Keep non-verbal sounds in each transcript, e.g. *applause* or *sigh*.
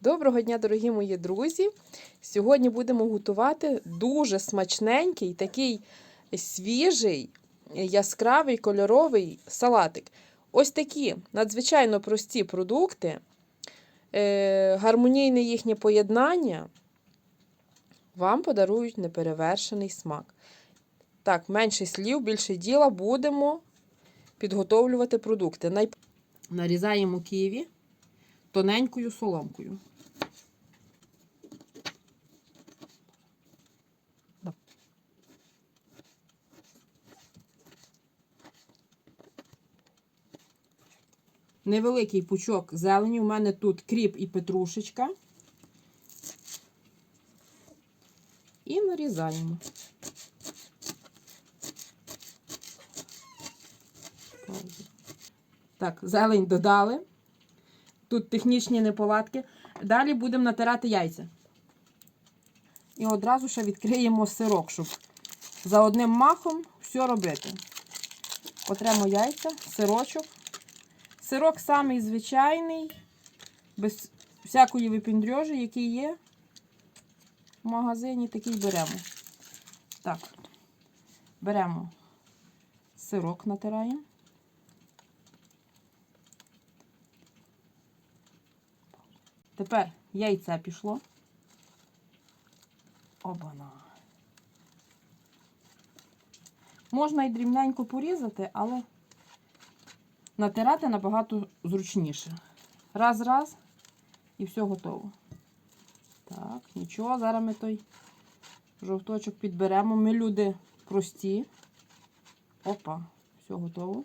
Доброго дня, дорогі мої друзі! Сьогодні будемо готувати дуже смачненький, такий свіжий, яскравий кольоровий салатик. Ось такі надзвичайно прості продукти, е, гармонійне їхнє поєднання вам подарують неперевершений смак. Так, менше слів, більше діла будемо підготовлювати продукти. Нарізаємо ківі тоненькою соломкою. Невеликий пучок зелені. У мене тут кріп і петрушечка. І нарізаємо. Так, зелень додали. Тут технічні неполадки. Далі будемо натирати яйця. І одразу ще відкриємо сирок, щоб за одним махом все робити. Потремо яйця, сирочок. Сирок самий звичайний, без всякої випіндрьожі, який є в магазині, такий беремо. Так, беремо сирок, натираємо. Тепер яйце пішло. Обана. Можна і дрібненько порізати, але натирати набагато зручніше. Раз, раз, і все готово. Так, нічого, зараз ми той жовточок підберемо. Ми люди прості. Опа, все готово.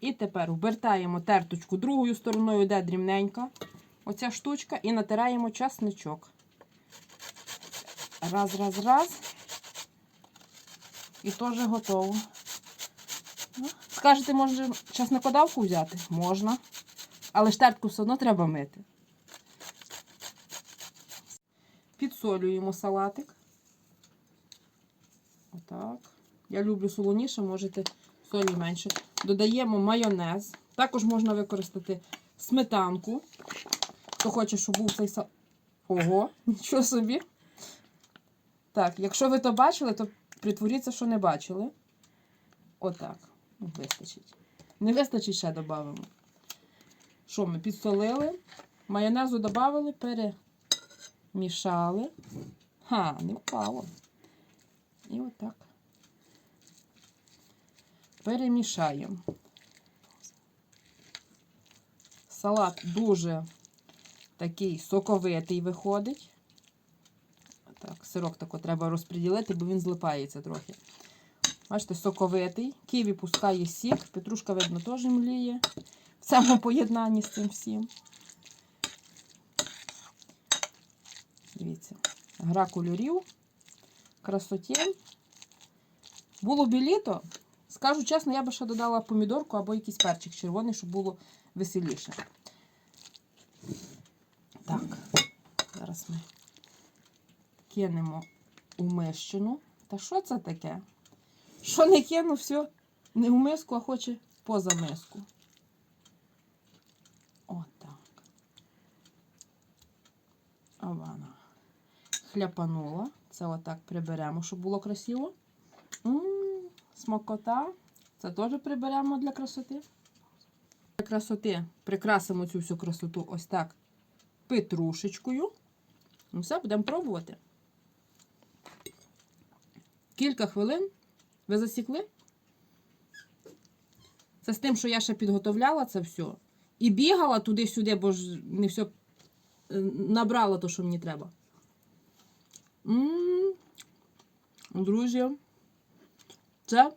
І тепер обертаємо терточку другою стороною, де дрібненька. Оця штучка, і натираємо часничок. Раз, раз, раз. І теж готово. Ну, Скажете, може, часникодавку взяти? Можна. Але ж тертку все одно треба мити. Підсолюємо салатик. Отак. Я люблю солоніше, можете солі менше. Додаємо майонез. Також можна використати сметанку. Хто хоче, щоб був цей салат. Ого, *laughs* нічого собі. Так, якщо ви то бачили, то притворіться, що не бачили. Отак. Ну, Вистачить. Не вистачить, ще додамо. Що ми підсолили, майонезу додали, перемішали. Ха, не впало. І отак. Перемішаємо. Салат дуже такий соковитий виходить. Так, сирок тако треба розподілити, бо він злипається трохи. Бачите, соковитий. Ківі пускає сік, петрушка, видно, теж мліє. В цьому поєднанні з цим всім. Дивіться, гра кольорів, красотень. Було б літо, скажу чесно, я би ще додала помідорку або якийсь перчик червоний, щоб було веселіше. Так, зараз ми кинемо у мищину. Та що це таке? Що не кину, все не в миску, а хоче поза миску. Отак. Ована. Хляпанула. Це отак приберемо, щоб було красиво. М-м, смакота. Це теж приберемо для красоти. Для красоти прикрасимо цю всю красоту ось так петрушечкою. Ну все, будемо пробувати. Кілька хвилин ви засікли? Це з тим, що я ще підготовляла це все. І бігала туди-сюди, бо ж не все е, набрала то, що мені треба. М -м -м. Друзі, це